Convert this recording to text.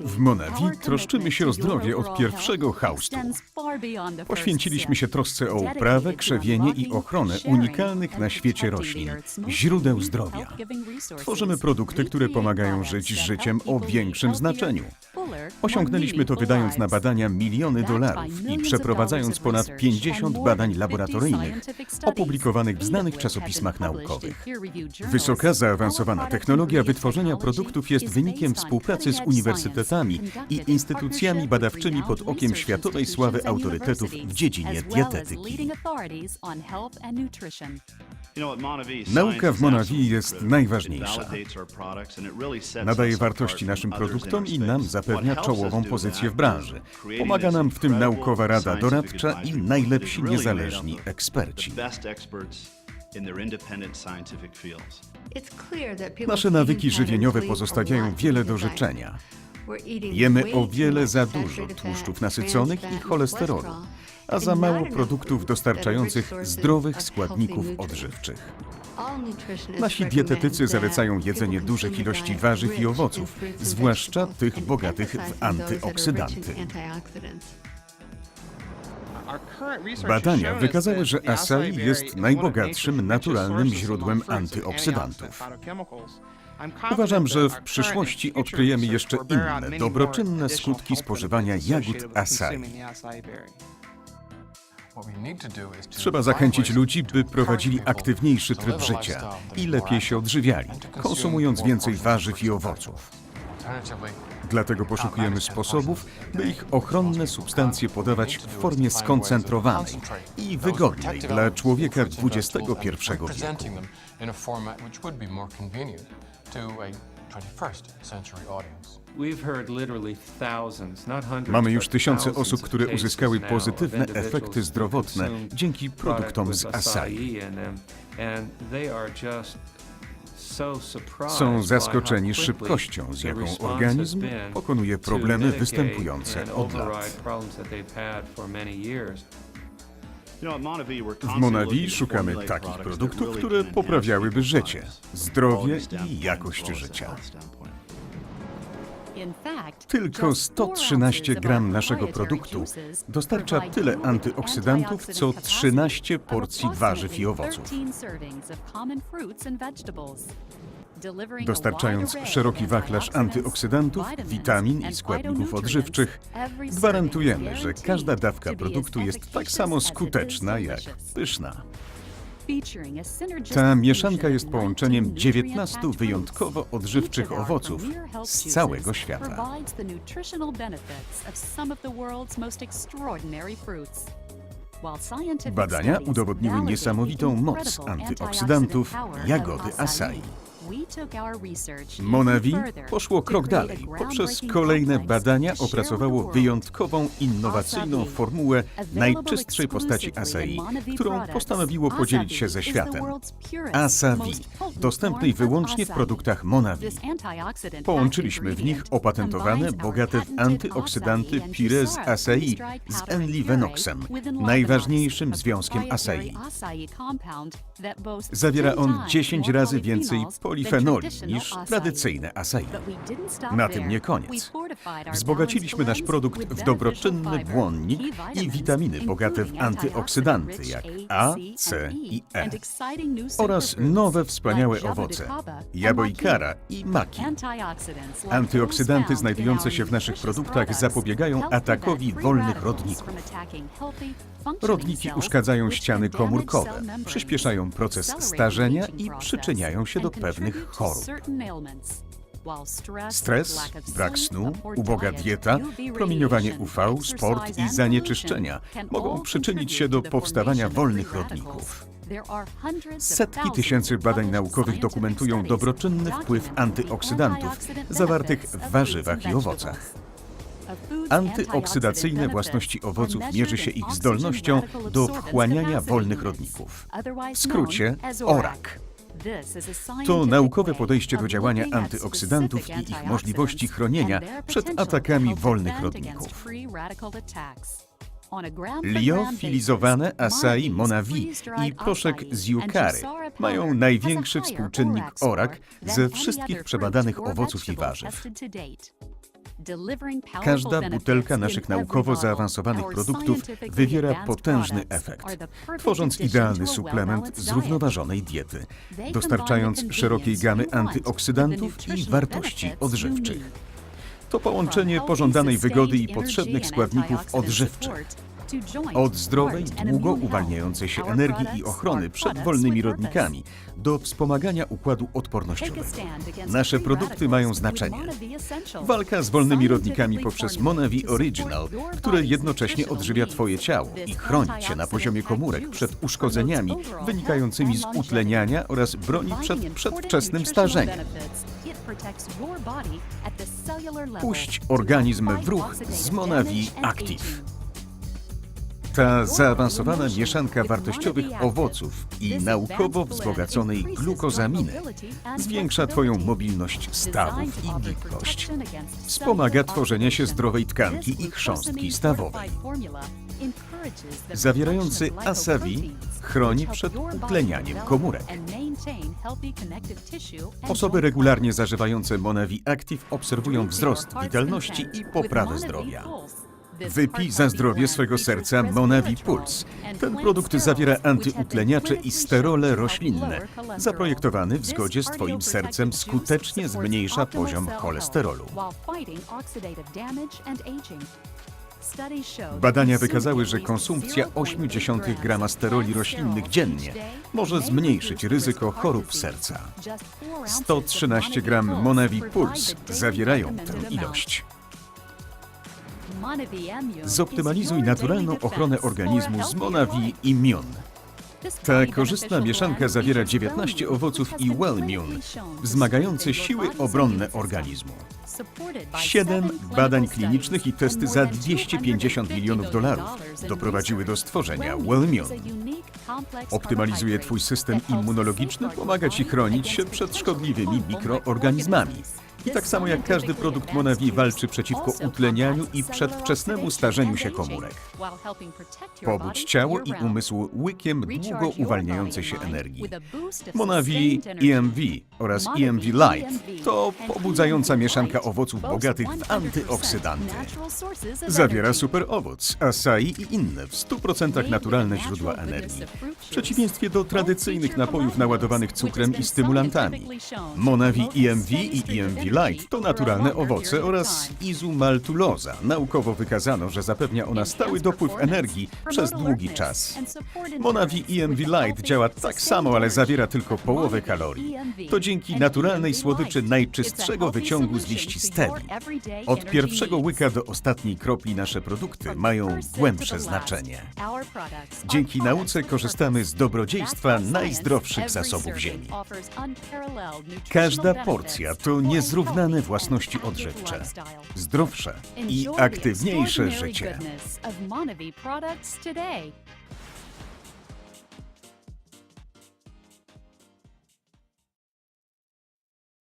W Monawi troszczymy się o zdrowie od pierwszego chaustu. Poświęciliśmy się trosce o uprawę, krzewienie i ochronę unikalnych na świecie roślin, źródeł zdrowia. Tworzymy produkty, które pomagają żyć życiem o większym znaczeniu. Osiągnęliśmy to wydając na badania miliony dolarów i przeprowadzając ponad 50 badań laboratoryjnych opublikowanych w znanych czasopismach naukowych. Wysoka, zaawansowana technologia wytworzenia produktów jest wynikiem współpracy z uniwersytetami i instytucjami badawczymi pod okiem światowej sławy autorytetów w dziedzinie dietetyki. Nauka w Monawi jest najważniejsza. Nadaje wartości naszym produktom i nam zapewnia czołową pozycję w branży. Pomaga nam w tym naukowa rada doradcza i najlepsi niezależni eksperci. Nasze nawyki żywieniowe pozostawiają wiele do życzenia. Jemy o wiele za dużo tłuszczów nasyconych i cholesterolu, a za mało produktów dostarczających zdrowych składników odżywczych. Nasi dietetycy zalecają jedzenie dużych ilości warzyw i owoców, zwłaszcza tych bogatych w antyoksydanty. Badania wykazały, że acai jest najbogatszym naturalnym źródłem antyoksydantów. Uważam, że w przyszłości odkryjemy jeszcze inne dobroczynne skutki spożywania jagód acai. Trzeba zachęcić ludzi, by prowadzili aktywniejszy tryb życia i lepiej się odżywiali, konsumując więcej warzyw i owoców. Dlatego poszukujemy sposobów, by ich ochronne substancje podawać w formie skoncentrowanej i wygodnej dla człowieka XXI wieku. Mamy już tysiące osób, które uzyskały pozytywne efekty zdrowotne dzięki produktom z acai. Są zaskoczeni szybkością, z jaką organizm pokonuje problemy występujące od lat. W Monawi szukamy takich produktów, które poprawiałyby życie, zdrowie i jakość życia. Tylko 113 gram naszego produktu dostarcza tyle antyoksydantów, co 13 porcji warzyw i owoców. Dostarczając szeroki wachlarz antyoksydantów, witamin i składników odżywczych, gwarantujemy, że każda dawka produktu jest tak samo skuteczna jak pyszna. Ta mieszanka jest połączeniem 19 wyjątkowo odżywczych owoców z całego świata. Badania udowodniły niesamowitą moc antyoksydantów jagody acai. Monavi poszło krok dalej. Poprzez kolejne badania opracowało wyjątkową, innowacyjną formułę najczystszej postaci acai, którą postanowiło podzielić się ze światem. Asavi, dostępnej wyłącznie w produktach Monavi. Połączyliśmy w nich opatentowane, bogate w antyoksydanty Pires acai z N-livenoxem, najważniejszym związkiem acai. Zawiera on 10 razy więcej polifenoli niż tradycyjne acai. Na tym nie koniec. Wzbogaciliśmy nasz produkt w dobroczynny błonnik i witaminy bogate w antyoksydanty jak A, C i E oraz nowe wspaniałe owoce jabłkara i maki. Antyoksydanty znajdujące się w naszych produktach zapobiegają atakowi wolnych rodników. Rodniki uszkadzają ściany komórkowe, przyspieszają proces starzenia i przyczyniają się do pewnych chorób. Stres, brak snu, uboga dieta, promieniowanie UV, sport i zanieczyszczenia mogą przyczynić się do powstawania wolnych rodników. Setki tysięcy badań naukowych dokumentują dobroczynny wpływ antyoksydantów zawartych w warzywach i owocach. Antyoksydacyjne własności owoców mierzy się ich zdolnością do wchłaniania wolnych rodników. W skrócie ORAK. To naukowe podejście do działania antyoksydantów i ich możliwości chronienia przed atakami wolnych rodników. Liofilizowane acai Monavi i proszek z Yukary mają największy współczynnik ORAK ze wszystkich przebadanych owoców i warzyw. Każda butelka naszych naukowo zaawansowanych produktów wywiera potężny efekt, tworząc idealny suplement zrównoważonej diety, dostarczając szerokiej gamy antyoksydantów i wartości odżywczych. To połączenie pożądanej wygody i potrzebnych składników odżywczych. Od zdrowej, długo uwalniającej się energii i ochrony przed wolnymi rodnikami do wspomagania układu odpornościowego. Nasze produkty mają znaczenie. Walka z wolnymi rodnikami poprzez Monavi Original, które jednocześnie odżywia Twoje ciało i chroni Cię na poziomie komórek przed uszkodzeniami wynikającymi z utleniania oraz broni przed przedwczesnym starzeniem. Puść organizm w ruch z Monavi Active. Ta zaawansowana mieszanka wartościowych owoców i naukowo wzbogaconej glukozaminy zwiększa Twoją mobilność stawów i gibkość. Wspomaga tworzenie się zdrowej tkanki i chrząstki stawowej. Zawierający Asavi chroni przed utlenianiem komórek. Osoby regularnie zażywające Monavi Active obserwują wzrost witalności i poprawę zdrowia. Wypij za zdrowie swego serca Monavi Puls. Ten produkt zawiera antyutleniacze i sterole roślinne. Zaprojektowany w zgodzie z Twoim sercem skutecznie zmniejsza poziom cholesterolu. Badania wykazały, że konsumpcja 0,8 grama steroli roślinnych dziennie może zmniejszyć ryzyko chorób serca. 113 gram Monavi Puls zawierają tę ilość. Zoptymalizuj naturalną ochronę organizmu z Monavi Immune. Ta korzystna mieszanka zawiera 19 owoców i Wellmune, wzmagające siły obronne organizmu. 7 badań klinicznych i testy za 250 milionów dolarów doprowadziły do stworzenia Wellmune. Optymalizuje Twój system immunologiczny, pomaga Ci chronić się przed szkodliwymi mikroorganizmami. I tak samo jak każdy produkt Monavi walczy przeciwko utlenianiu i przedwczesnemu starzeniu się komórek. Pobudź ciało i umysł łykiem długo uwalniającej się energii. Monavi EMV oraz EMV Light to pobudzająca mieszanka owoców bogatych w antyoksydanty. Zawiera super owoc, acai i inne w 100% naturalne źródła energii. W przeciwieństwie do tradycyjnych napojów naładowanych cukrem i stymulantami. Monavi EMV i EMV Light to naturalne owoce oraz izumaltuloza. Naukowo wykazano, że zapewnia ona stały dopływ energii przez długi czas. Monavi EMV Light działa tak samo, ale zawiera tylko połowę kalorii. To dzięki naturalnej słodyczy najczystszego wyciągu z liści stevii. Od pierwszego łyka do ostatniej kropli nasze produkty mają głębsze znaczenie. Dzięki nauce korzystamy z dobrodziejstwa najzdrowszych zasobów ziemi. Każda porcja to niezrównane własności odżywcze, zdrowsze i aktywniejsze życie.